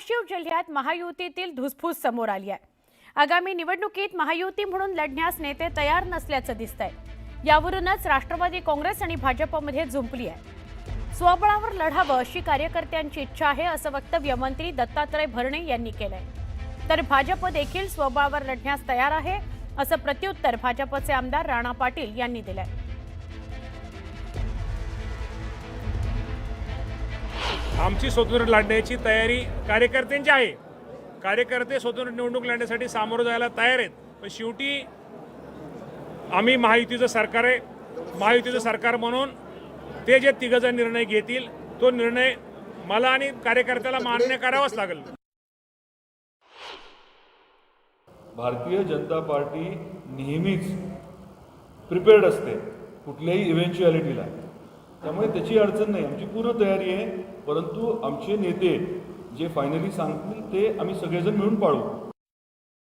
धाराशिव जिल्ह्यात महायुतीतील धुसफूस समोर आली आहे. आगामी निवडणुकीत महायुती म्हणून लढण्यास नेते तयार नसल्याचं दिसतंय. यावरूनच राष्ट्रवादी काँग्रेस आणि भाजपमध्ये झुंपली आहे. स्वबळावर लढावं अशी कार्यकर्त्यांची इच्छा आहे असं वक्तव्य मंत्री दत्तात्रय भरणे यांनी केलंय. तर भाजप देखील स्वबळावर लढण्यास तयार आहे असं प्रत्युत्तर भाजपचे आमदार राणा पाटील यांनी दिलंय. आमची स्वतंत्र लढण्याची तयारी कार्यकर्त्यांची आहे. कार्यकर्ते स्वतंत्र निवडणूक लढण्यासाठी सामोरं जायला तयार आहेत. पण शेवटी आम्ही महायुतीचं सरकार आहे. महायुतीचं सरकार म्हणून ते जे तिघजण निर्णय घेतील तो निर्णय मला आणि कार्यकर्त्याला मान्य करावाच लागेल. भारतीय जनता पार्टी नेहमीच प्रिपेअर्ड असते कुठल्याही इव्हेंच्युअलिटीला त्यामुळे त्याची अडचण नाही. आमची पूर्ण तयारी आहे. परंतु आमचे नेते जे फायनली सांगतील ते आम्ही सगळेजण मिळून पाळू.